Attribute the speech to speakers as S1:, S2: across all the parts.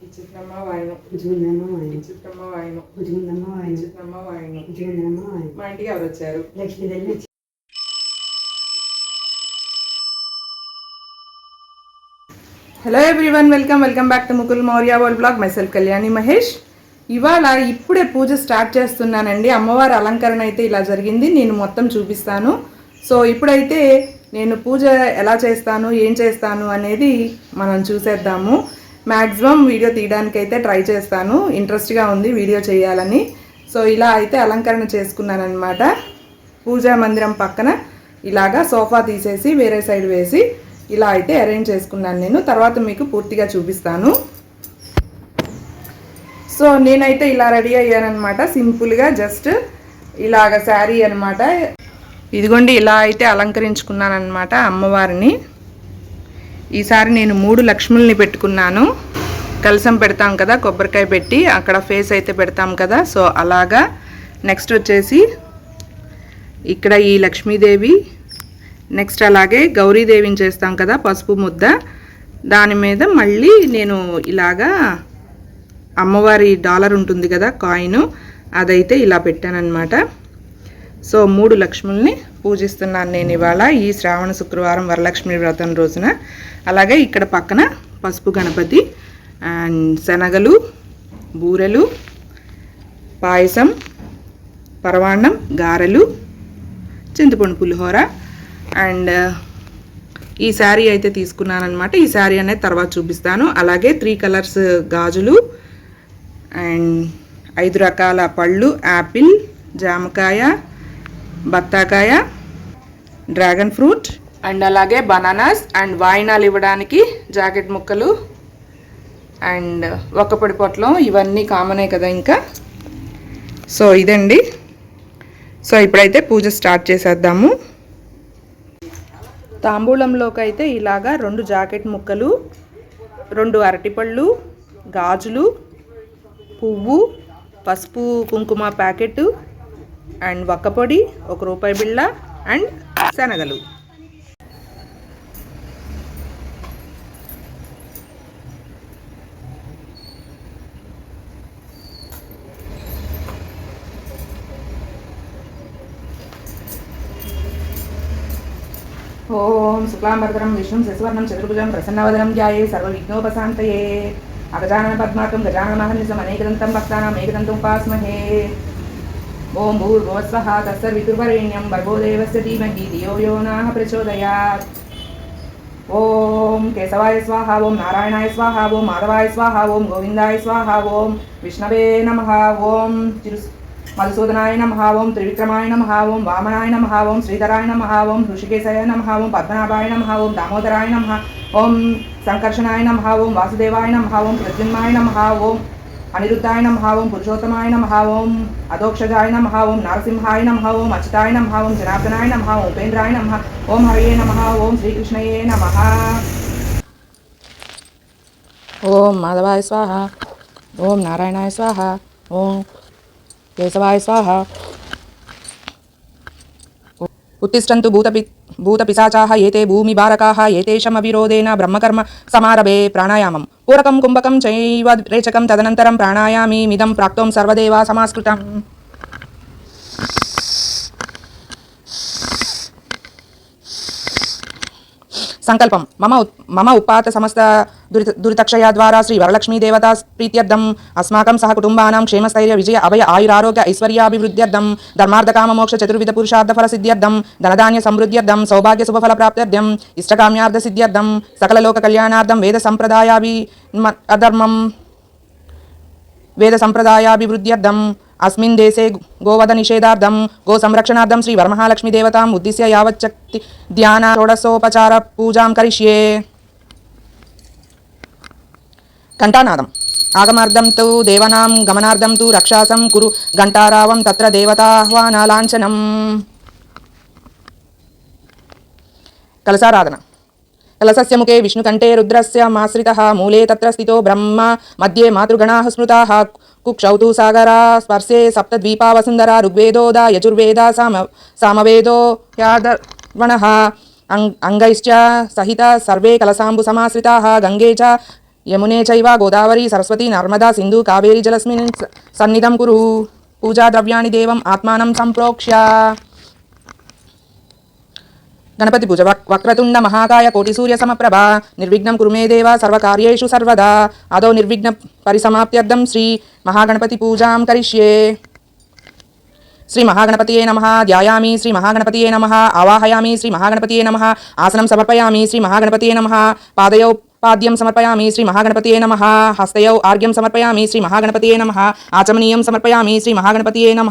S1: చిత్రమ్మ వాయనం
S2: బుజ్జిగుందమ్మ వాయనం
S1: చిత్రమ్మ వాయనం
S2: బుజ్జిగుందమ్మ వాయనం
S1: చిత్రమ్మ వాయనం
S2: బుజ్జిగుందమ్మ వాయనం
S1: మా ఇంటికి ఎవరు వచ్చారు
S2: Lakshmidevi
S1: hello everyone welcome welcome back to Mukul Maurya world blog myself Kalyani Mahesh ఇవాళ ఇప్పుడే పూజ స్టార్ట్ చేస్తున్నానండి. అమ్మవారి అలంకరణ అయితే ఇలా జరిగింది. నేను మొత్తం చూపిస్తాను. సో ఇప్పుడైతే నేను పూజ ఎలా చేస్తాను ఏం చేస్తాను అనేది మనం చూసేద్దాము. మ్యాక్సిమం వీడియో తీయడానికి అయితే ట్రై చేస్తాను. ఇంట్రెస్ట్గా ఉంది వీడియో చేయాలని. సో ఇలా అయితే అలంకరణ చేసుకున్నాను అనమాట పూజా మందిరం పక్కన ఇలాగా సోఫా తీసేసి వేరే సైడ్ వేసి ఇలా అయితే అరేంజ్ చేసుకున్నాను నేను. తర్వాత మీకు పూర్తిగా చూపిస్తాను. సో నేనైతే ఇలా రెడీ అయ్యానమాట సింపుల్గా జస్ట్ ఇలాగ శారీ అనమాట ఇదిగోండి ఇలా అయితే అలంకరించుకున్నాను అనమాట అమ్మవారిని. ఈసారి నేను మూడు లక్ష్ముల్ని పెట్టుకున్నాను. కలసం పెడతాం కదా కొబ్బరికాయ పెట్టి అక్కడ ఫేస్ అయితే పెడతాం కదా సో అలాగా. నెక్స్ట్ వచ్చేసి ఇక్కడ ఈ లక్ష్మీదేవి నెక్స్ట్ అలాగే గౌరీదేవిని చేస్తాం కదా పసుపు ముద్ద. దాని మీద మళ్ళీ నేను ఇలాగా అమ్మవారి డాలర్ ఉంటుంది కదా కాయిన్ అదైతే ఇలా పెట్టానన్నమాట. సో మూడు లక్ష్ముల్ని పూజిస్తున్నాను నేను ఇవాళ ఈ శ్రావణ శుక్రవారం వరలక్ష్మి వ్రతం రోజున. అలాగే ఇక్కడ పక్కన పసుపు గణపతి అండ్ శనగలు బూరెలు పాయసం పరవాన్నం గారెలు చింతపండు పులిహోర అండ్ ఈ శారీ అయితే తీసుకున్నాను అనమాట ఈ శారీ అనేది తర్వాత చూపిస్తాను. అలాగే త్రీ కలర్స్ గాజులు అండ్ ఐదు రకాల పళ్ళు యాపిల్ జామకాయ బత్తాకాయ డ్రాగన్ ఫ్రూట్ అండ్ అలాగే బనానాస్ అండ్ వాయినాలు ఇవ్వడానికి జాకెట్ ముక్కలు అండ్ ఒక్కపొడి పొట్లం ఇవన్నీ కామనే కదా ఇంకా. సో ఇదండి. సో ఇప్పుడైతే పూజ స్టార్ట్ చేసేద్దాము. తాంబూలంలోకి అయితే ఇలాగా రెండు జాకెట్ ముక్కలు రెండు అరటిపళ్ళు గాజులు పువ్వు పసుపు కుంకుమ ప్యాకెట్ అండ్ వక్కపొడి ఒక రూపాయి బిళ్ళ అండ్ శనగలు. ఓం శుక్లాంబరధరం విష్ణుం శశివర్ణం చతుర్భుజం ప్రసన్నవదనం ధ్యాయే సర్వవిఘ్నోపశాంతయే అగజానన పద్మాకం గజానమహర్నిశం అనేకదంతం భక్తానాం ఏకదంతం ఉపాస్మహే ఓం భూర్భువస్వః తస్సర్వితుర్వరేణ్యం భర్గో దేవస్య ధీమహి ధియో యో నాః ప్రచోదయాత్ ఓం కేశవాయ స్వాహ ఓం నారాయణాయ స్వాహ ఓం మాధవాయ స్వాహ ఓం గోవిందాయ స్వాహ ఓం విష్ణవే నమ ఓం తిరు మధుసూదనాయ నమ ఓం త్రివిక్రమాయ నమ ఓం వామనాయ నమ ఓం శ్రీధరాయ నమ ఓం ఋషికేశాయ నమ ఓం పద్మనాభాయ నమ ఓం దామోదరాయ నమ ఓం సంకర్షణాయ నమ ఓం వాసుదేవాయ నమ ఓం ప్రద్యుమ్నాయ నమ ఓం అనిరుద్ధాయ నమ ఓం పురుషోత్తమాయ నమ ఓం అధోక్షజాయ నమ ఓం నరసింహాయ నమ ఓం అచ్యుతాయ నమ ఓం జనార్దనాయ నమ ఓం ఉపేంద్రాయ నమ ఓం హరయే నమ ఓం శ్రీకృష్ణయే నమ ఓం మాధవాయ స్వాహ ఓం నారాయణాయ స్వాహ ఓం కేశవాయ స్వాహ ఉత్తిష్టంతు భూతపి భూతపిశాచాహ ఏతే భూమి బారకాహ ఏతేషమ విరోధేన బ్రహ్మకర్మ సమారభే ప్రాణాయామం పూరకం కుంభకం చైవ రేచకం తదనంతరం ప్రాణాయామిమిదం ప్రాప్తం సర్వదేవా సమాస్కృతం సంకల్పం. మమ మమ ఉపాత సమస్త దురిత దురితక్షయ ద్వారా శ్రీ వరలక్ష్మీ దేవతా ప్రీత్యర్థం. అస్మాకం సహ కుటుంబానాం క్షేమస్థైర్య విజయ అభయ ఆయురారోగ్య ఐశ్వర్యాభివృద్ధ్యర్థం. ధర్మార్థకామ మోక్ష చతుర్విధ పురుషార్థ ఫల సిద్ధ్యర్థం. ధనధాన్య సమృద్ధ్యర్థం. సౌభాగ్య శుభఫల ప్రాప్త్యర్థం ఇష్టకామ్యార్థ సిద్ధ్యర్థం. సకల లోక కళ్యాణార్థం. వేద సంప్రదాయాభి అధర్మం. వేద సంప్రదాయాభివృద్ధ్యర్థం. అస్మిన్ దేశే గోవధ నిషేధార్థం గో సంరక్షణార్థం శ్రీ వరమహాలక్ష్మి దేవతాం ఉద్దిశ్య యావచ్చక్తి ధ్యాన షోడశోపచార పూజాం కరిష్యే ఘంటానాదం ఆగమార్థం తు దేవనాం గమనార్థం తు రక్షాసం కురు ఘంటారావం తత్ర దేవతాహ్వానాలాంఛనం కలసారాధన కలసస్య ముఖే విష్ణుకంఠే రుద్రస్య మాశ్రిత మూలే తత్ర స్థితో బ్రహ్మ మధ్యే మాతృగణా స్మృతా కుక్షౌతు సాగరా స్పర్శే సప్తద్వీపావసుందరా ఋగ్వేదోద యజుర్వేద సామ సామవేదో హ్యాదర్వణ అంగ్ అంగైశ్చ సహిత సర్వే కలసాంబు సమాశ్రితాः గంగే చ
S3: యమునే చైవ గోదావరి సరస్వతి నర్మదా సింధు కావేరీ జలస్మిన్ సన్నిధం కురు పూజా ద్రవ్యాణి దేవం ఆత్మానం సంప్రోక్ష్య గణపతి భుజ వక్రతుండ మహాకాయ కోటి సూర్య సమప్రభ నిర్విఘ్నం కురుమే దేవ సర్వకార్యేషు సర్వదా అదో నిర్విఘ్న పరిసమాప్త్యర్థం శ్రీ మహాగణపతి పూజాం కరిష్యే శ్రీ మహాగణపతియే నమ ధ్యాయామి శ్రీ మహాగణపతియే నమ ఆవాహయామి శ్రీ మహాగణపతియే నమ ఆసనం సమర్పయామి శ్రీ మహాగణపతియే నమ పాదయో పాద్యం సమర్పయామి శ్రీ మహాగణపతియే నమ. హస్తయౌ ఆర్ఘ్యం సమర్పయామి శ్రీ మహాగణపతియే నమ. ఆచమనీయం సమర్పయామి శ్రీ మహాగణపతియే నమ.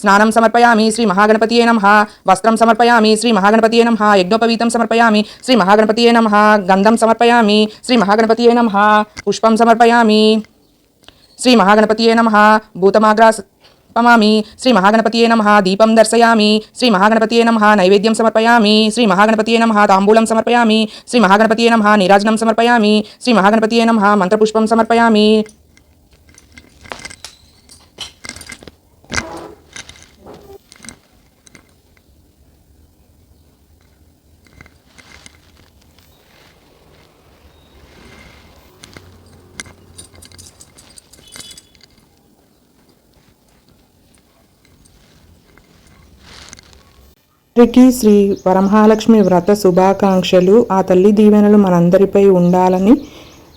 S3: స్నానం సమర్పయామి శ్రీ మహాగణపతియే నమ. వస్త్రం సమర్పయామి శ్రీ మహాగణపతియే నమ. యజ్ఞోపవీతం సమర్పయామి శ్రీ మహాగణపతియే నమ. గంధం సమర్పయామి శ్రీ మహాగణపతియే నమ. పుష్పం సమర్పయామి శ్రీ మహాగణపతియే నమ. భూతమాగ్రా పమామి శ్రీ మహాగణపతియే నమ దీపం దర్శయామి శ్రీ మహాగణపతియే నమ నైవేద్యం సమర్పయామి శ్రీ మహాగణపతియే నమ తాంబూలం సమర్పయామి శ్రీ మహాగణపతియే నమ నీరాజనం సమర్పయామి శ్రీ మహాగణపతియే నమ మంత్రపుష్పం సమర్పయామి
S1: అందరికీ శ్రీ వరమహాలక్ష్మి వ్రత శుభాకాంక్షలు. ఆ తల్లి దీవెనలు మనందరిపై ఉండాలని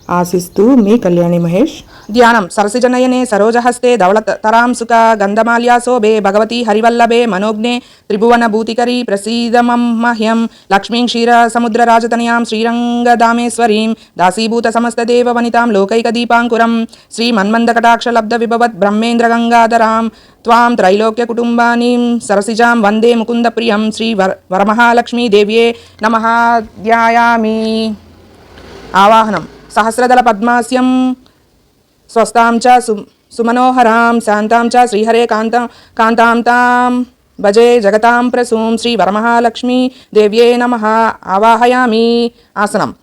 S1: ఆశిస్తూ మీ కళ్యాణి మహేష్.
S3: ధ్యానం. సరసిజనయనే సరోజహస్తే ధవళతరాంసుక గంధమాల్యాశోభే భగవతి హరివల్లభే మనోజ్ఞే త్రిభువన భూతికరీ ప్రసీదమం మహ్యం. లక్ష్మీం క్షీర సముద్ర రాజతనయాం శ్రీరంగదామేశ్వరీం దాసీభూత సమస్తదేవ వనితాం లోకైక దీపాంకురం శ్రీ మన్మందకటాక్షలబ్ధ విభవత్ బ్రహ్మేంద్ర గంగాధరాం త్వాం త్రైలోక్య కుటుంబానీం సరసిజాం వందే ముకుంద ప్రియం శ్రీ వర వరమహాలక్ష్మీ దేవ్యే నమః ధ్యాయామి. ఆవాహనం. సహస్రదళ పద్మాస్యం. స్వస్తాం చ సు సుమనోహరాం శాంతాం చ శ్రీహరే కాంతం కాంతాం తాం. భజే జగతాం ప్రసూం శ్రీ వరమహాలక్ష్మీ దేవ్యే నమ. ఆవాహయామి. ఆసనం.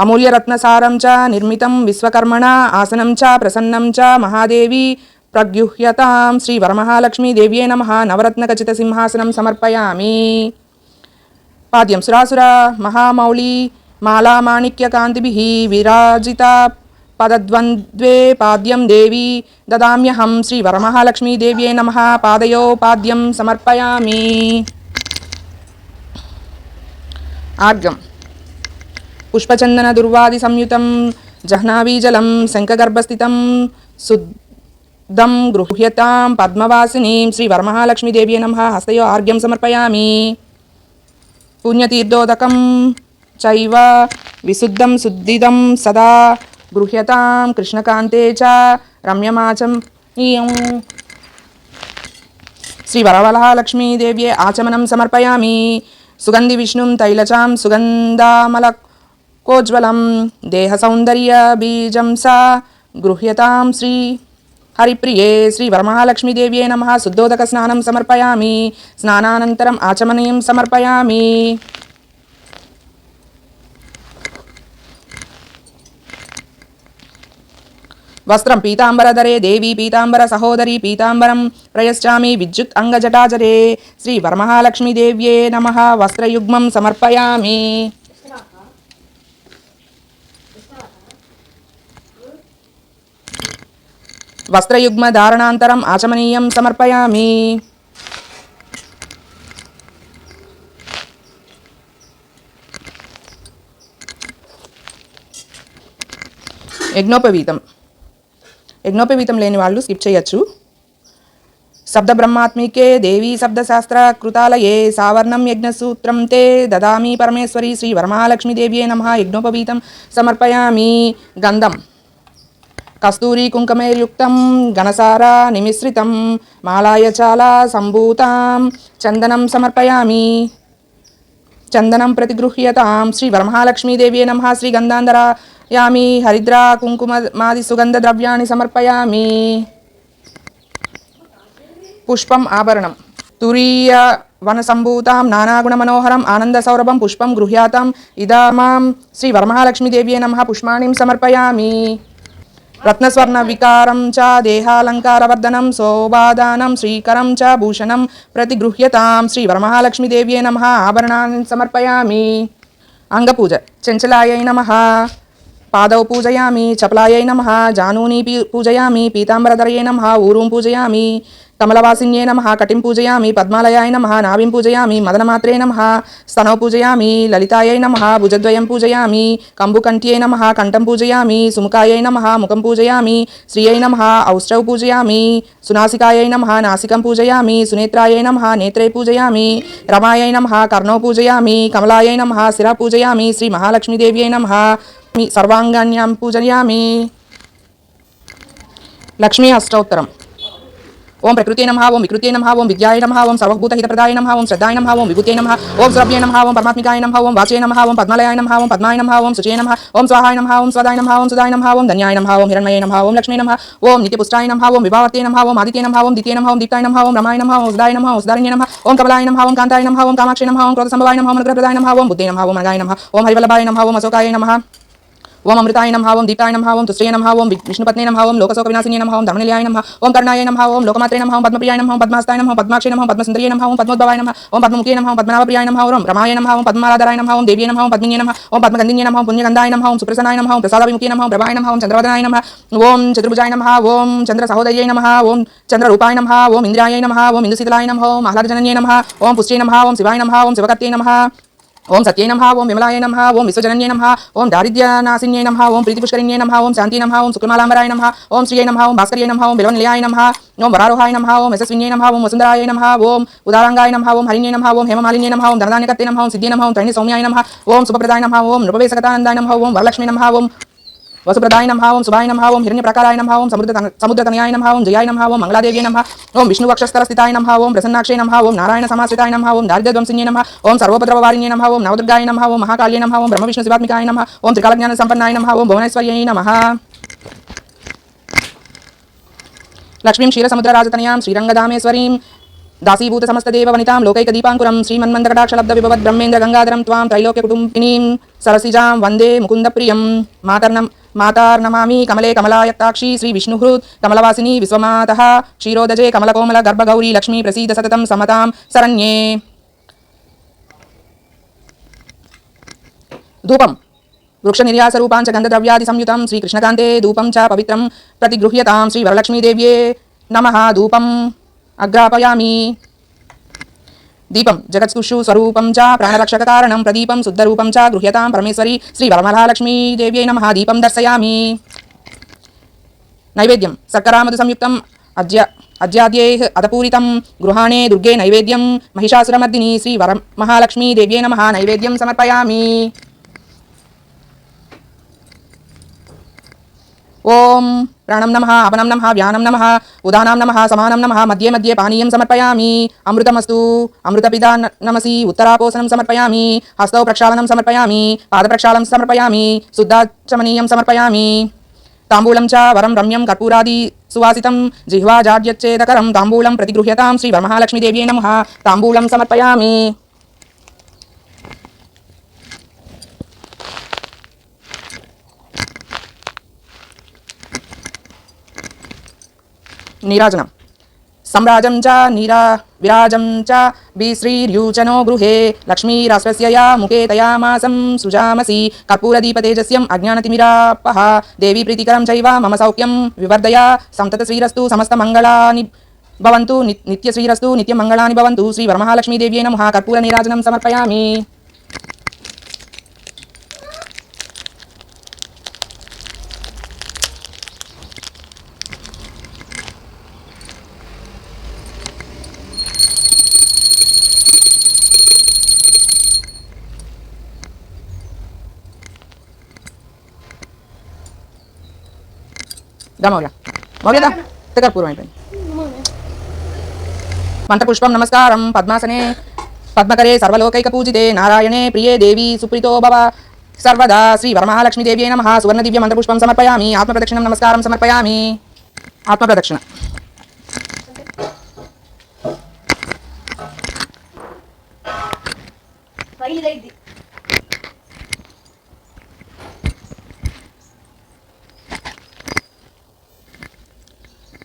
S3: అమూల్యరత్నసారం చ నిర్మితం విశ్వకర్మణ ఆసనం చ ప్రసన్నం చ మహాదేవి. ప్రగ్యుహ్యతాం శ్రీ వరమహాలక్ష్మీ దేవ్యే నమ. నవరత్నఖచిత సింహాసనం సమర్పయామి. పాద్యం సురాసుర మహామౌళీ మాలామాణిక్యకాంతిభిः విరాజిత పదద్వంద్వే పాద్యం దేవీ దదామ్యహం శ్రీ వరమహాలక్ష్మీదేవ్యే నమ పాదయో పాద్యం సమర్పయామి ఆర్గం పుష్పచందన దుర్వాది సంయుతం జహ్నావీజలం శంఖగర్భస్థితం శుద్ధం గృహ్యతాం పద్మవాసినీం శ్రీ వరమహాలక్ష్మీదేవ్యే నమ హస్తయో ఆర్ఘ్యం సమర్పయామి పుణ్యతీర్థోదకం చైవ విశుద్ధం శుద్ధిదం సదా గృహ్యతాం కృష్ణకాంతే చ రమ్యమాచం శ్రీ వరవరలక్ష్మీదేవ్యే ఆచమనం సమర్పయామి సుగంధి విష్ణుం తైలచాం సుగంధామల కోజ్వలం దేహ సౌందర్య బీజం సా గృహ్యతాం శ్రీ హరిప్రియే శ్రీ వరమహాలక్ష్మీదేవ్యే నమ శుద్ధోదక స్నానం సమర్పయామి స్నానానంతరం ఆచమనీయం సమర్పయామి వస్త్రం పీతాంబరధరే దేవి పీతాంబర సహోదరి పీతాంబరం ప్రయశ్చామి విద్యుత్ అంగజటాజరే శ్రీ వరమహాలక్ష్మీదేవ్యే నమ వస్త్రయుగ్మం సమర్పయామి వస్త్రయుగ్మ ధారణాంతరం ఆచమనీయం సమర్పయామి యజ్ఞోపవీతం లేని వాళ్ళు స్కిప్ చేయొచ్చు. శబ్ద బ్రహ్మాత్మికే దేవీ శబ్దశాస్త్ర కృతాలయే సావర్ణం యజ్ఞసూత్రం తే దదామి పరమేశ్వరి శ్రీ వరమహాలక్ష్మీదేవ్యే నమ యజ్ఞోపవీతం సమర్పయామి గంధం. కస్తూరి కుంకుమేర్యుక్తం గణసార నిమిశ్రితం మాలాయచాలా సంభూతాం చందనం సమర్పయామి చందనం ప్రతిగృహ్యతాం శ్రీ వరమహాలక్ష్మీదేవ్యే నమ శ్రీ గంధాంధరాయామి హరిద్రా కుంకుమాది సుగంధ ద్రవ్యాన్ని సమర్పయామి పుష్పం ఆభరణం తురీయ వనసంభూతాం నానాగుణ మనోహరం ఆనంద సౌరభం పుష్పం గృహ్యాతాం ఇదామాం శ్రీ వరమహాలక్ష్మీదేవ్యే నమ పుష్పాణిం సమర్పయామి రత్నస్వర్ణ వికారం చ దేహాలంకారవర్ధనం శోభాదానం శ్రీకరం చ భూషణం ప్రతిగృహ్యతాం శ్రీ వరమహాలక్ష్మీదేవ్యే నమ ఆభరణాన్ని సమర్పయామి అంగపూజ చంచలాయై నమ పాదౌ పూజయామి చపలాయై నమ జానూని పూజయామి పీతాంబరధరయే నమ ఊరుం పూజయామి కమలవాసిన్యే నమ కటిం పూజయామి పద్మాలయాయ నమ నాభిం పూజయామి మదనమాత్రే నమ స్తనౌ పూజయామి లలితాయై నమ భుజద్వయం పూజయామి కంబుకంఠ్యై నమ కంఠం పూజయామి సుముఖాయై నమ ముఖం పూజయామి శ్రియై నమ ఔష్ట్రౌ పూజయామి సునాసికాయై నమ నాసికం పూజయామి సునేత్రాయై నమ నేత్రే పూజయామి రమాయై నమ కర్ణౌ పూజయామి కమలాయై నమ శిర పూజయామి శ్రీ మహాలక్ష్మీదేవ్యై నమ సర్వాంగాన్యాం పూజయామి లక్ష్మీ అష్టోత్తరం ఓం ప్రకృతి నమ ఓం వికృతి నమ ఓం విద్యాయ నమ ఓం సర్వభూతహితప్రదాయ నమ ఓం శ్రద్ధాయ నమ ఓం విభూతే నమ ఓం సురభ్యే నమ ఓం పరమాత్మికాయ నమ ఓం వాచే నమ ఓం పద్మాలయాయ నమ ఓం పద్మాయ నమ ఓం శుచే నమ ఓం స్వాహాయ నమ ఓం స్వదాయ నమ ఓం సుదాయ నమ ఓం ధన్యాయ నమ ఓం హిరణ్మయే నమ ఓం లక్ష్మీ నమ ఓం నిత్యపుష్టాయ నమ ఓం విభావర్తే నమ ఓం ఆదిత్య నమ ఓం ద్వితీయ నమ ఓం దీప్తాయ నమ ఓం రమాయ నమ ఓం సుదాయ నమ ఓం సుదారిణ్య నమ ఓం కమలాయ నమ ఓం కాంతాయ నమ ఓం కామాక్షి నమ ఓం క్రోధ సంభవాయ నమ ఓం అనుగ్రహప్రదాయ నమ ఓం బుద్ధి నమ ఓం అనగాయ నమ ఓం హరివల్లభాయ నమ ఓం అశోకాయ నమ ఓం అమృతాయ నమ ఓం దీప్తాయ నమ ఓం తుశ్రయ నమ ఓం వి- విష్ణుపత్నే నమ ఓం లోకశోక వినాశిని నమ ఓం ధర్మనిలయాయ నమ ఓం కర్ణాయ నమ ఓం లోకమాత్రే నమ ఓం పద్మప్రియాయ నమ ఓం పద్మాస్తాయ నమ ఓం పద్మాక్షి నమ ఓం పద్మసుందరియ నమ ఓం పద్మోద్భవాయ నమ ఓం పద్మముఖే నమ ఓం పద్మనాభప్రియాయ నమ ఓం రమాయ నమ ఓం పద్మారాధరాయ నమ ఓం దేవ్యే నమ ఓం పద్మిన్య నమ ఓం పద్మగంధిన్య నమ ఓం పుణ్యగంధాయ నమ ఓం సుప్రసన్నాయ నమ ఓం ప్రసాదవిముఖే నమ ఓం ప్రభాయ నమ ఓం చంద్రవదనాయ నమ ఓం చతుర్భుజాయ నమ ఓం చంద్ర సహోదర్యై నమ ఓం చంద్రరూపాయ నమ ఓం ఇంద్రాయ నమ ఓం ఇందుశీతలాయ నమ ఓం ఆహ్లాదజనన్యే నమ ఓం పుష్ట్యై నమ ఓం శివాయ నమ ఓం శివకర్తే నమ ఓం సత్యై నమ ఓం విమలాయ నమ ఓం విశ్వజనన్యే నమ ఓం దారిద్ర్యనాశిన్యై నమ ఓం ప్రీతిపుష్కరిణ్యే నమ ఓం శాంతి నమ ఓం శుక్లమాలాంబరాయ నమ ఓం శ్రీయ నమ ఓం భాస్కర్యై నమ ఓం బిలవనిలయాయ నమ ఓం వరారోహాయ నమ ఓం యశస్విన్యే నమ ఓం వసుంధరాయ నమ ఓం ఉదారంగాయ నమ ఓం హరిణ్యే నమ ఓం హేమమాలిన్యే నమ ఓం ధనదానికత్తే నమ ఓం సిద్ధ్యై నమ ఓం త్రైణి సౌమ్యాయ నమ ఓం శుభప్రదాయ నమ ఓం నృపవేశకతానందాయ నమ ఓం వరలక్ష్మీ నమ ఓం వసుప్రదాయ నమ ఓం శుభాయ నమ ఓం హిరణ్యప్రకారాయ నమ సముద్ర సముద్రతనయాయ నమ ఓం జయాయ నమ ఓం మంగళాదేవ్యై నమ ఓం విష్ణువక్షస్థల స్థితాయ నమ ఓం ప్రసన్నాక్షయ నమ నారాయణ సమాశ్రితాయ నమ ఓం దారిద్ర్యధ్వంసిన్యై నమ ఓం సర్వోపద్రవవారిణ్యై నమ ఓం నవదుర్గాయ నమ ఓం మహాకాళ్యై బ్రహ్మ విష్ణు శివాత్మికాయ నమ ఓం త్రికాలజ్ఞాన సంపన్నాయ నమ భువనేశ్వర్యై నమ లక్ష్మీం క్షీరసముద్రరాజతనయాం శ్రీరంగదామేశ్వరీం దాసీభూత సమస్తదేవ వనితాం లోకైక దీపాంకురం శ్రీమన్మందకటాక్షలబ్ద విభవద్ బ్రహ్మేంద్ర గంగాధరం త్వాం త్రైలోక్య కుటుంబినీం సరసిజాం వందే ముకుంద ప్రియం మాతర్నం మాతార్నమామి కమలే కమలాయత్తాక్షి శ్రీ విష్ణుహృత్ కమలవాసిని విశ్వమాత. క్షీరోదజే కమలకోమల గర్భగౌరీ లక్ష్మీ ప్రసీద సతతం సమతాం శరణ్యే. ధూపం. వృక్ష నిర్యాసరూపాంచ గంధద్రవ్యాది సంయుతం శ్రీకృష్ణకాంతే ధూపం చ పవిత్రం ప్రతిగృహ్యతాం శ్రీ వరలక్ష్మీదేవ్యే నమ ధూపం. అగ్రాపయామి. దీపం జగత్సుషు స్వరూపం చ ప్రాణరక్షక కారణం ప్రదీపం శుద్ధరూపం చ గృహ్యతాం పరమేశ్వరి శ్రీ వరమహాలక్ష్మీదేవ్యై నమ. దీపం దర్శయామి. నైవేద్యం సర్కరామధు సంయుక్తం. అద్య అద్యాద్యే అదపూరితం గృహాణే దుర్గే నైవేద్యం. మహిషాసురమర్దిని శ్రీ వర మహాలక్ష్మీదేవ్యై నమః. నైవేద్యం సమర్పయామి. ఓం ప్రాణం నమ అపనం నమ వ్యానం నమ ఉదానాం నమ సమానం నమ మధ్యే మధ్యే పానీయం సమర్పయామి. అమృతమస్తు అమృతపిదా నమసి ఉత్తరాపోసనం సమర్పయామి హస్తౌ ప్రక్షాళనం సమర్పయామి పాదప్రక్షాళనం సమర్పయామి శుద్ధాచమనీయం సమర్పయామి. తాంబూలం చ వరం రమ్యం కర్పూరాది సువాసితం జిహ్వా జాడ్యచ్చేదకరం తాంబూలం ప్రతిగృహ్యతాం శ్రీ వరమహాలక్ష్మీదేవ్యై నమ తాంబూలం సమర్పయామి. నీరాజనం. సంరాజం చ నీరా విరాజం చ బిశ్రీర్యూచనో గృహే లక్ష్మీరాశ్వస్య యా ముఖే తయామాసం సృజామసి కర్పూరదీపతేజస్యం అజ్ఞానతిమిరాపహ దేవీ ప్రీతికరం చైవ మమ సౌఖ్యం వివర్ధయ సంతత శ్రీరస్తు సమస్తమంగళాని భవంతు ని- నిత్యశ్రీరస్తు నిత్యమంగళాని భవంతు శ్రీ వరమహాలక్ష్మీదేవ్యై నమః కర్పూర నీరాజనం సమర్పయామి. దా మౌర్య మౌర్య దా కర్పూరం అయిపోయింది. మంత్రపుష్పం నమస్కారం పద్మాసనే. పద్మకరే సర్వలోకైక పూజితే నారాయణే ప్రియే దేవి సుప్రీతో భవ. సర్వదా శ్రీ వరమహాలక్ష్మీదేవ్యై నమ. సువర్ణ దివ్య మంత్రపుష్పం సమర్పయామి. ఆత్మప్రదక్షిణం నమస్కారం సమర్పయామి. ఆత్మప్రదక్షిణ.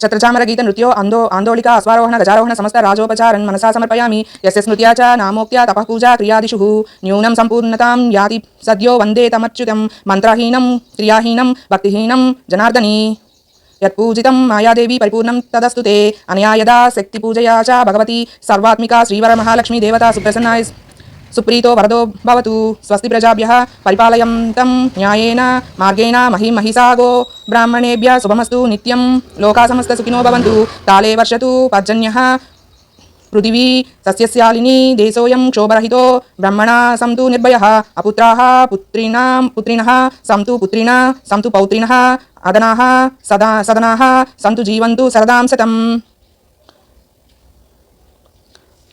S3: ఛత్రచామర గీత నృత్యో అందో ఆందోళిక అశ్వారోహణ గజారోహణ సమస్త రాజోపచారన్ మనసా సమర్పయామి ఎస్ స్మృత్యా చ నామోక్త్యా తపఃపూజా క్రియాదిషు న్యూనం సంపూర్ణతాం యాతి సద్యో వందే తమర్చ్యుతం మంత్రహీనం క్రియాహీనం భక్తిహీనం జనార్దనీ యత్పూజితం మాయాదేవి పరిపూర్ణం తదస్తు అనయా యదా శక్తి పూజయా చ భగవతి సర్వాత్మిక శ్రీవర మహాలక్ష్మీ దేవత సుప్రసన్నాయ సుప్రీతో వరదో భవతు. స్వస్తి ప్రజాభ్య పరిపాలయంతం న్యాయేన మార్గేణ మహి మహిసాగో. బ్రాహ్మణేభ్య శుభమస్తు నిత్యం. లోకా సమస్త సుఖినో భవంతు. కాలే వర్షతు పర్జన్యః. పృథివీ సస్యశాలిని దేశోయం క్షోభరహితో. బ్రహ్మణా సంతు నిర్భయ. అపుత్రా పుత్రిణాం పుత్రిణ సంతు పుత్రిణ సంతు పౌత్రిణ. అదనా సదా సదనా సంతు జీవంతు సరదాం శతం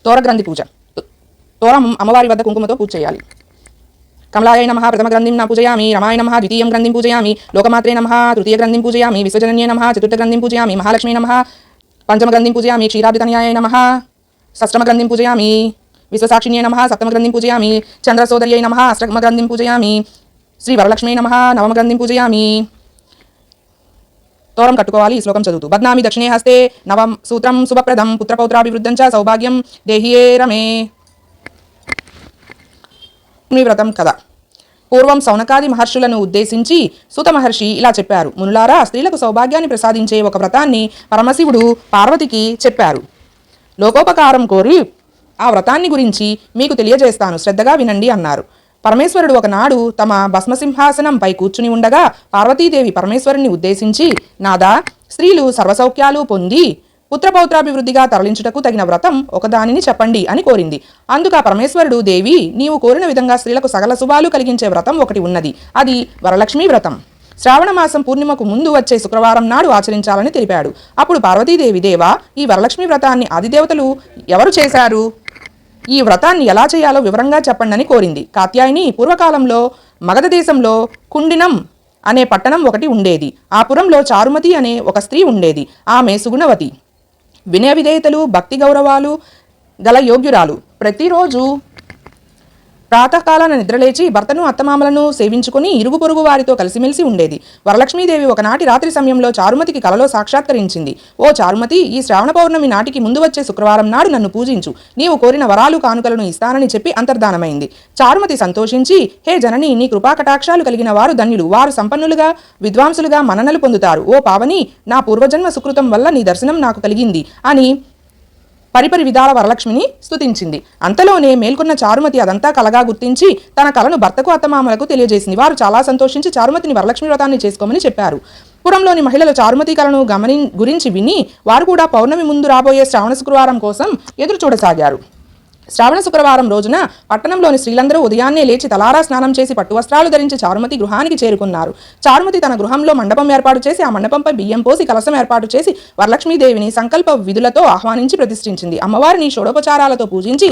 S3: తోరగ్రంథి పూజ. తోర అమ్మవారి వద్ద కుంకుమతో పూజ చేయాలి. కమలాయ నమ ప్రథమ గ్రంథిం నా పూజయామి రమాయ నమ ద్వితీయం గ్రంథిం పూజయామి లోకమాత్రే నమ తృతీయ గ్రంథిం పూజయామి విశ్వజనన్యే నమ చతుర్థ గ్రంథిం పూజయామి మహాలక్ష్మీ నమ పంచమ గ్రంథిం పూజయామి క్షీరాభితన్యాయ నమ షష్టమ గ్రంథిం పూజయామి విశ్వసాక్షిణ్యే నమ సప్తమ గ్రంథిం పూజయామి చంద్రసోదర్యై నమ అష్టమ గ్రంథిం పూజయామి శ్రీ వరలక్ష్మీ నమ నవమ గ్రంథిం పూజయామి. తోరం కట్టుకోవాలి ఈ శ్లోకం చదువుతూ. బద్నామి దక్షిణే హస్తే నవం సూత్రం శుభప్రదం పుత్రపౌత్రాభివృద్ధం చ సౌభాగ్యం దేహియే రమే. లక్ష్మీ వ్రతం కథ. పూర్వం సౌనకాది మహర్షులను ఉద్దేశించి సుత మహర్షి ఇలా చెప్పారు. మునులారా స్త్రీలకు సౌభాగ్యాన్ని ప్రసాదించే ఒక వ్రతాన్ని పరమశివుడు పార్వతికి చెప్పారు. లోకోపకారం కోరి ఆ వ్రతాన్ని గురించి మీకు తెలియజేస్తాను. శ్రద్ధగా వినండి అన్నారు. పరమేశ్వరుడు ఒకనాడు తమ భస్మసింహాసనంపై కూర్చుని ఉండగా పార్వతీదేవి పరమేశ్వరుని ఉద్దేశించి నాదా స్త్రీలు సర్వసౌఖ్యాలు పొంది పుత్రపౌత్రాభివృద్ధిగా తరలించుటకు తగిన వ్రతం ఒకదానిని చెప్పండి అని కోరింది. అందుక పరమేశ్వరుడు దేవి నీవు కోరిన విధంగా స్త్రీలకు సకల శుభాలు కలిగించే వ్రతం ఒకటి ఉన్నది. అది వరలక్ష్మీ వ్రతం. శ్రావణ మాసం పూర్ణిమకు ముందు వచ్చే శుక్రవారం నాడు ఆచరించాలని తెలిపాడు. అప్పుడు పార్వతీదేవి దేవా ఈ వరలక్ష్మి వ్రతాన్ని ఆదిదేవతలు ఎవరు చేశారు? ఈ వ్రతాన్ని ఎలా చేయాలో వివరంగా చెప్పండి కోరింది. కాత్యాయని పూర్వకాలంలో మగధ దేశంలో కుండినం అనే పట్టణం ఒకటి ఉండేది. ఆ పురంలో చారుమతి అనే ఒక స్త్రీ ఉండేది. ఆమె సుగుణవతి. వినయ విధేయతలు భక్తి గౌరవాలు గల యోగ్యురాలు. ప్రతిరోజు ప్రాతకాలాన నిద్రలేచి భర్తను అత్తమామలను సేవించుకుని ఇరుగు పొరుగు వారితో కలిసిమెలిసి ఉండేది. వరలక్ష్మీదేవి ఒకనాటి రాత్రి సమయంలో చారుమతికి కలలో సాక్షాత్కరించింది. ఓ చారుమతి ఈ శ్రావణ పౌర్ణమి నాటికి ముందు వచ్చే శుక్రవారం నాడు నన్ను పూజించు. నీవు కోరిన వరాలు కానుకలను ఇస్తానని చెప్పి అంతర్ధానమైంది. చారుమతి సంతోషించి హే జనని నీ కృపాకటాక్షాలు కలిగిన వారు ధన్యులు. వారు సంపన్నులుగా విద్వాంసులుగా మననలు పొందుతారు. ఓ పావని నా పూర్వజన్మ సుకృతం వల్ల నీ దర్శనం నాకు కలిగింది అని పరిపరి విధాల వరలక్ష్మిని స్తుతించింది. అంతలోనే మేల్కొన్న చారుమతి అదంతా కలగా గుర్తించి తన కలను భర్తకు అత్తమామలకు తెలియజేసింది. వారు చాలా సంతోషించి చారుమతిని వరలక్ష్మి వ్రతాన్ని చేసుకోమని చెప్పారు. పురంలోని మహిళలు చారుమతి కలను గమని గురించి విని వారు కూడా పౌర్ణమి ముందు రాబోయే శ్రావణ శుక్రవారం కోసం ఎదురు చూడసాగారు శ్రావణ శుక్రవారం రోజున పట్టణంలోని స్త్రీలందరూ ఉదయాన్నే లేచి తలారా స్నానం చేసి పట్టు వస్త్రాలు ధరించి చారుమతి గృహానికి చేరుకున్నారు. చారుమతి తన గృహంలో మండపం ఏర్పాటు చేసి ఆ మండపంపై బియ్యం పోసి కలసం ఏర్పాటు చేసి వరలక్ష్మీదేవిని సంకల్ప విధులతో ఆహ్వానించి ప్రతిష్ఠించింది. అమ్మవారిని షోడోపచారాలతో పూజించి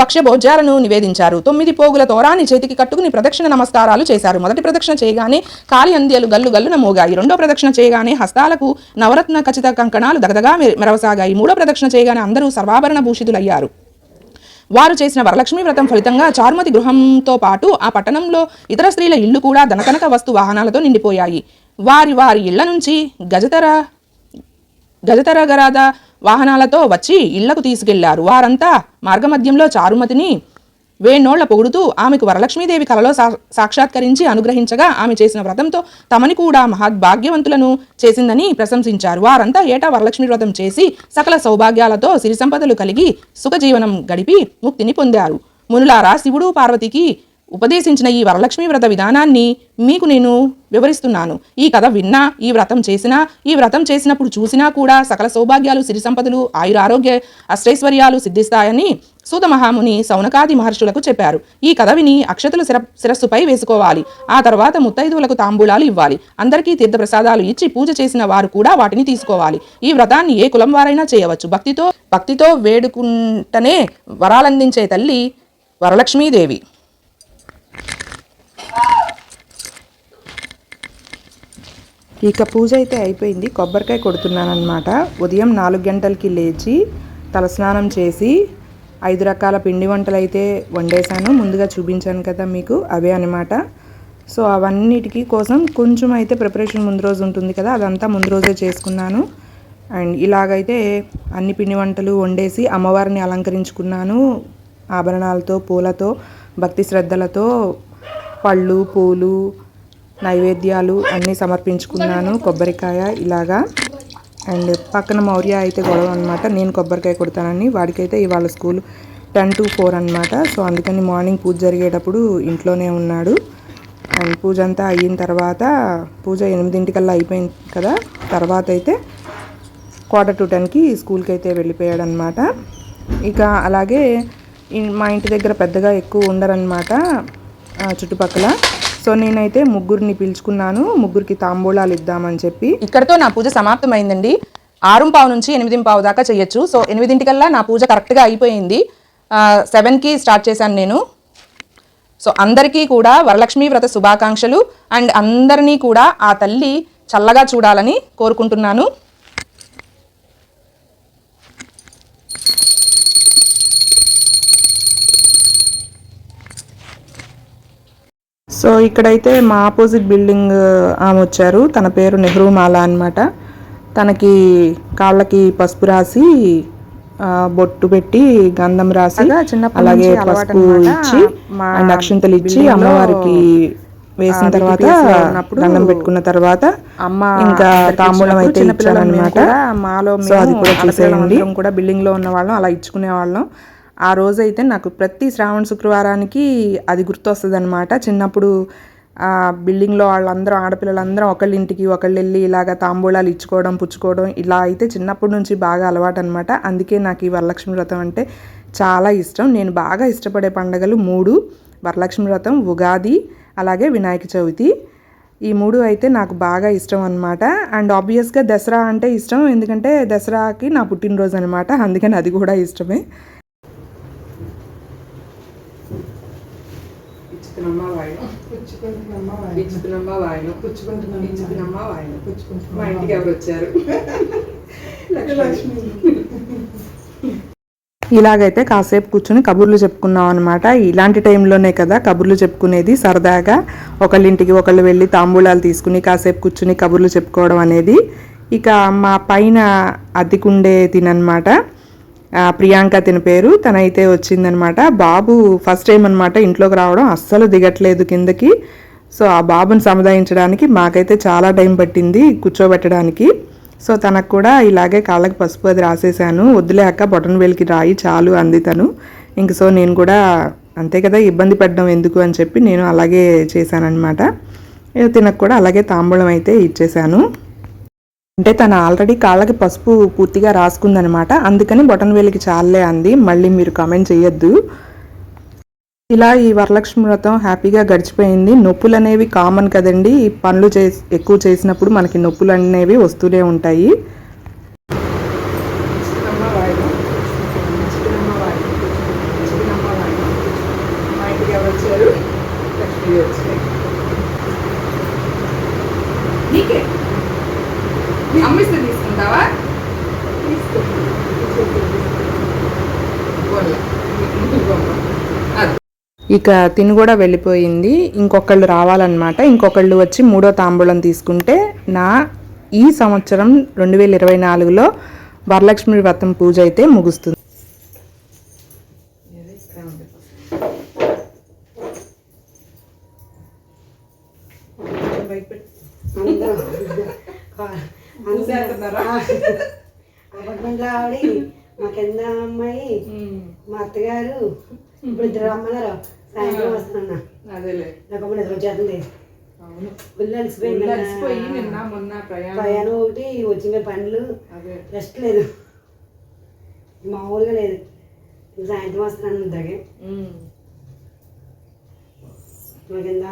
S3: భక్ష్యభోజ్యాలను నివేదించారు. తొమ్మిది పోగుల తోరాన్ని చేతికి కట్టుకుని ప్రదక్షిణ నమస్కారాలు చేశారు. మొదటి ప్రదక్షిణ చేయగానే కాలి అంద్యలు గల్లు గల్లున మోగాయి. రెండో ప్రదక్షిణ చేయగానే హస్తాలకు నవరత్న ఖచ్చిత కంకణాలు దగదగా మెరవసాగాయి. మూడో ప్రదక్షిణ చేయగానే అందరూ సర్వాభరణ భూషితులయ్యారు. వారు చేసిన వరలక్ష్మి వ్రతం ఫలితంగా చారుమతి గృహంతో పాటు ఆ పట్టణంలో ఇతర స్త్రీల ఇల్లు కూడా ధనకనక వస్తు వాహనాలతో నిండిపోయాయి. వారి వారి ఇళ్ళ నుంచి గజతర గజతరగరాద వాహనాలతో వచ్చి ఇళ్ళకు తీసుకెళ్ళారు. వారంతా మార్గమధ్యంలో చారుమతిని వేణోళ్ళ పొగుడుతూ ఆమెకు వరలక్ష్మీదేవి కలలో సా సాక్షాత్కరించి అనుగ్రహించగా ఆమె చేసిన వ్రతంతో తమని కూడా మహాభాగ్యవంతులను చేసిందని ప్రశంసించారు. వారంతా ఏటా వరలక్ష్మి వ్రతం చేసి సకల సౌభాగ్యాలతో సిరి సంపదలు కలిగి సుఖజీవనం గడిపి ముక్తిని పొందారు. మునులారా శివుడు పార్వతికి ఉపదేశించిన ఈ వరలక్ష్మి వ్రత విధానాన్ని మీకు నేను వివరిస్తున్నాను. ఈ కథ విన్నా ఈ వ్రతం చేసినా ఈ వ్రతం చేసినప్పుడు చూసినా కూడా సకల సౌభాగ్యాలు సిరి సంపదలు ఆయురారోగ్య అష్టైశ్వర్యాలు సిద్ధిస్తాయని సూత మహాముని సౌనకాది మహర్షులకు చెప్పారు. ఈ కథ విని అక్షతలు శిర శిరస్సుపై వేసుకోవాలి. ఆ తర్వాత ముత్తైదువులకు తాంబూలాలు ఇవ్వాలి. అందరికీ తీర్థప్రసాదాలు ఇచ్చి పూజ చేసిన వారు కూడా వాటిని తీసుకోవాలి. ఈ వ్రతాన్ని ఏ కులం వారైనా చేయవచ్చు. భక్తితో భక్తితో వేడుకుంటనే వరాలందించే తల్లి వరలక్ష్మీదేవి.
S1: ఇక పూజ అయితే అయిపోయింది. కొబ్బరికాయ కొడుతున్నాను అనమాట ఉదయం నాలుగు గంటలకి లేచి తలస్నానం చేసి ఐదు రకాల పిండి వంటలు అయితే వండేశాను. ముందుగా చూపించాను కదా మీకు అవే అనమాట సో అవన్నిటికీ కోసం కొంచెం అయితే ప్రిపరేషన్ ముందు రోజు ఉంటుంది కదా అదంతా ముందు రోజే చేసుకున్నాను. అండ్ ఇలాగైతే అన్ని పిండి వంటలు వండేసి అమ్మవారిని అలంకరించుకున్నాను. ఆభరణాలతో పూలతో భక్తి శ్రద్ధలతో పళ్ళు పూలు నైవేద్యాలు అన్నీ సమర్పించుకున్నాను. కొబ్బరికాయ ఇలాగా. అండ్ పక్కన మౌర్య అయితే గొడవ అనమాట నేను కొబ్బరికాయ కొడతానని. వాడికైతే ఇవాళ స్కూల్ టెన్ టు ఫోర్ అనమాట సో అందుకని మార్నింగ్ పూజ జరిగేటప్పుడు ఇంట్లోనే ఉన్నాడు. అండ్ పూజ అంతా అయిన తర్వాత పూజ ఎనిమిదింటికల్లా అయిపోయింది కదా. తర్వాత అయితే క్వార్టర్ టు టెన్కి స్కూల్కి అయితే వెళ్ళిపోయాడు అనమాట ఇక అలాగే మా ఇంటి దగ్గర పెద్దగా ఎక్కువ ఉండరనమాట అనమాట చుట్టుపక్కల. సో నేనైతే ముగ్గురిని పిలుచుకున్నాను. ముగ్గురికి తాంబూలాలు ఇద్దామని చెప్పి.
S3: ఇక్కడతో నా పూజ సమాప్తమైందండి. ఆరుం పావు నుంచి ఎనిమిది పావు దాకా చేయొచ్చు సో ఎనిమిదింటికల్లా నా పూజ కరెక్ట్గా అయిపోయింది. సెవెన్కి స్టార్ట్ చేశాను నేను. సో అందరికీ కూడా వరలక్ష్మి వ్రత శుభాకాంక్షలు. అండ్ అందరినీ కూడా ఆ తల్లి చల్లగా చూడాలని కోరుకుంటున్నాను.
S1: సో ఇక్కడైతే మా ఆపోజిట్ బిల్డింగ్ ఆమె వచ్చారు. తన పేరు నెహ్రూ మాల అనమాట తనకి కాళ్ళకి పసుపు రాసి ఆ, బొట్టు పెట్టి గంధం రాసి అలాగే పసుపు. ఇచ్చి అండ్ అక్షింతలు ఇచ్చి అమ్మవారికి వేసిన తర్వాత దండం పెట్టుకున్న తర్వాత
S3: అమ్మ
S1: ఇంకా తాంబూలం అయితే ఇచ్చారనమాట
S3: మాలో
S1: సో అది కూడా చూసేయండి.
S3: కూడా బిల్డింగ్లో ఉన్న వాళ్ళం అలా ఇచ్చుకునే వాళ్ళం.
S1: ఆ రోజైతే నాకు ప్రతి శ్రావణ శుక్రవారానికి అది గుర్తొస్తుంది అనమాట చిన్నప్పుడు ఆ బిల్డింగ్లో వాళ్ళందరూ ఆడపిల్లలందరం ఒకళ్ళ ఇంటికి ఒకళ్ళు వెళ్ళి ఇలాగ తాంబూలాలు ఇచ్చుకోవడం పుచ్చుకోవడం ఇలా అయితే చిన్నప్పటి నుంచి బాగా అలవాటు అనమాట అందుకే నాకు ఈ వరలక్ష్మి వ్రతం అంటే చాలా ఇష్టం. నేను బాగా ఇష్టపడే పండుగలు మూడు. వరలక్ష్మి వ్రతం ఉగాది అలాగే వినాయక చవితి. ఈ మూడు అయితే నాకు బాగా ఇష్టం అనమాట అండ్ ఆబ్వియస్గా దసరా అంటే ఇష్టం. ఎందుకంటే దసరాకి నా పుట్టినరోజు అనమాట అందుకని అది కూడా ఇష్టమే. వాయనం వాయనం వాయనం మా ఇంటికి ఎవరు వచ్చారు ఇలాగైతే కాసేపు కూర్చొని కబుర్లు చెప్పుకున్నాం అనమాట ఇలాంటి టైంలోనే కదా కబుర్లు చెప్పుకునేది సరదాగా. ఒకళ్ళింటికి ఒకళ్ళు వెళ్ళి తాంబూలాలు తీసుకుని కాసేపు కూర్చుని కబుర్లు చెప్పుకోవడం అనేది ఇక మా పైన అద్దెకుండే తిననమాట ప్రియాంక తిన పేరు. తనైతే వచ్చిందనమాట. బాబు ఫస్ట్ టైం అనమాట ఇంట్లోకి రావడం అస్సలు దిగట్లేదు కిందకి. సో ఆ బాబుని సముదాయించడానికి మాకైతే చాలా టైం పట్టింది కూర్చోబెట్టడానికి. సో తనకు కూడా ఇలాగే కాళ్ళకి పసుపు అది రాసేసాను వద్దులేక బొటన్ వేలికి రాయి చాలు అంది తను. ఇంక సో నేను కూడా అంతే కదా ఇబ్బంది పడడం ఎందుకు అని చెప్పి నేను అలాగే చేశానమాట తినకు కూడా అలాగే తాంబూలం అయితే ఇచ్చేసాను అంటే తను ఆల్రెడీ కాళ్ళకి పసుపు పూర్తిగా రాసుకుందనమాట. అందుకని బొటన్ వేలికి చాలే అంది. మళ్ళీ మీరు కామెంట్ చేయొద్దు. ఇలా ఈ వరలక్ష్మి వ్రతం హ్యాపీగా గడిచిపోయింది. నొప్పులు అనేవి కామన్ కదండి. ఈ పనులు చే ఎక్కువ చేసినప్పుడు మనకి నొప్పులు అనేవి వస్తూనే ఉంటాయి. ఇక తిని కూడా వెళ్ళిపోయింది. ఇంకొకళ్ళు రావాలన్నమాట. ఇంకొకళ్ళు వచ్చి మూడో తాంబూలం తీసుకుంటే నా ఈ సంవత్సరం రెండు వేల ఇరవై నాలుగులో వరలక్ష్మి వ్రతం పూజ అయితే ముగుస్తుంది.
S2: మా కింద అమ్మాయి? మా అత్తగారు ఇప్పుడు ఇద్దరు రమ్మన్నారు సాయంత్రం వస్తున్నా.
S1: అదేలే.
S2: నాకు
S1: అవును.
S2: అలసిపోయింది
S1: అలసిపోయి నిన్న మొన్న ప్రయాణం.
S2: ప్రయాణం ఒకటి వచ్చిన పనులు రెస్ట్ లేదు. మామూలుగా లేదు. సాయంత్రం వస్తున్నాను. మా కింద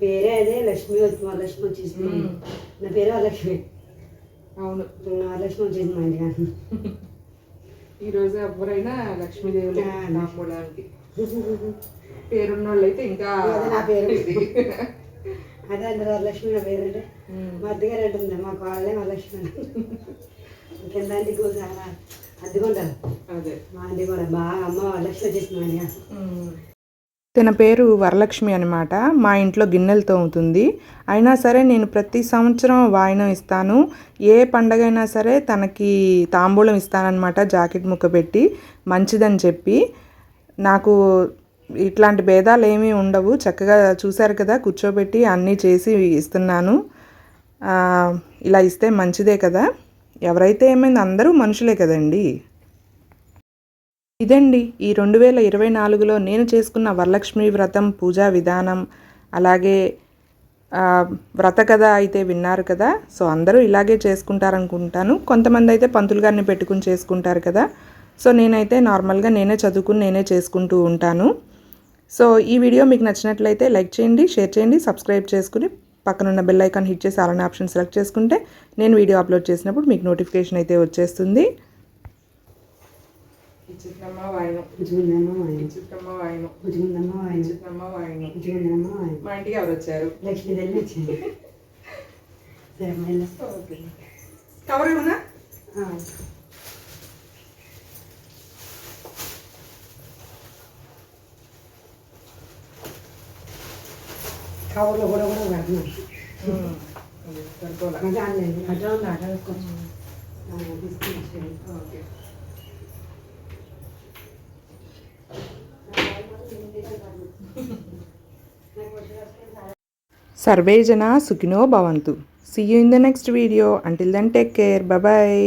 S2: పేరే అదే లక్ష్మి వరలక్ష్మి వచ్చేసింది. నా పేరు వరలక్ష్మి.
S1: అవును.
S2: వరలక్ష్మి వచ్చేసింది మా ఇంటికి
S1: ఈ రోజు ఎవరైనా లక్ష్మీదేవులు
S2: ఆ.
S1: నామూలానికి పేరున్న వాళ్ళు అయితే ఇంకా
S2: అదే నా పేరు. అదే అందరు వరలక్ష్మి నా పేరు అంటే. మా అద్దెగారు అంటుంది మా కాళ్ళే వరలక్ష్మి కింద ఇంటికి చాలా అద్దెకుంటారు.
S1: అదే.
S2: మా ఇంటికి కూడా బాగా అమ్మ వరలక్ష్మి వచ్చేసింది.
S1: తన పేరు వరలక్ష్మి అనమాట మా ఇంట్లో గిన్నెలు తోముతుంది. అయినా సరే నేను ప్రతి సంవత్సరం వాయినం ఇస్తాను. ఏ పండగైనా సరే తనకి తాంబూలం ఇస్తానన్నమాట జాకెట్ ముక్క పెట్టి. మంచిదని చెప్పి. నాకు ఇట్లాంటి భేదాలు ఏమీ ఉండవు. చక్కగా చూశారు కదా కూర్చోబెట్టి అన్నీ చేసి ఇస్తున్నాను. ఇలా ఇస్తే మంచిదే కదా. ఎవరైతే ఏమైంది అందరూ మనుషులే కదండి. ఇదండి ఈ రెండు వేల ఇరవై నాలుగులో నేను చేసుకున్న వరలక్ష్మి వ్రతం పూజా విధానం అలాగే వ్రత కథ అయితే విన్నారు కదా. సో అందరూ ఇలాగే చేసుకుంటారనుకుంటాను. కొంతమంది అయితే పంతులు గారిని పెట్టుకుని చేసుకుంటారు కదా. సో నేనైతే నార్మల్గా నేనే చదువుకుని నేనే చేసుకుంటూ ఉంటాను. సో ఈ వీడియో మీకు నచ్చినట్లయితే లైక్ చేయండి షేర్ చేయండి సబ్స్క్రైబ్ చేసుకుని పక్కనున్న బెల్ ఐకాన్ హిట్ చేసి అలానే ఆప్షన్ సెలెక్ట్ చేసుకుంటే నేను వీడియో అప్లోడ్ చేసినప్పుడు మీకు నోటిఫికేషన్ అయితే వచ్చేస్తుంది. చిన్నమ్మ వాయినం.
S2: బుజ్జిగుందమ్మ వాయిన.
S1: చిన్నమ్మ వాయినం.
S2: బుజ్జిగుందమ్మ వాయిన.
S1: చిన్నమ్మ వాయినం.
S2: బుజ్జిగుందమ్మ వాయిన.
S1: మా ఇంటికి ఎవరు వచ్చారు?
S2: లక్ష్మీదేవి వచ్చింది. సరే మళ్ళీ.
S1: కవర్ ఏమన్నా?
S2: కవర్లో కూడా కూడా కట్టినాం ఉంది
S1: ఓకే సర్వే జన సుఖినో భవంతు. See you in the next video until then take care bye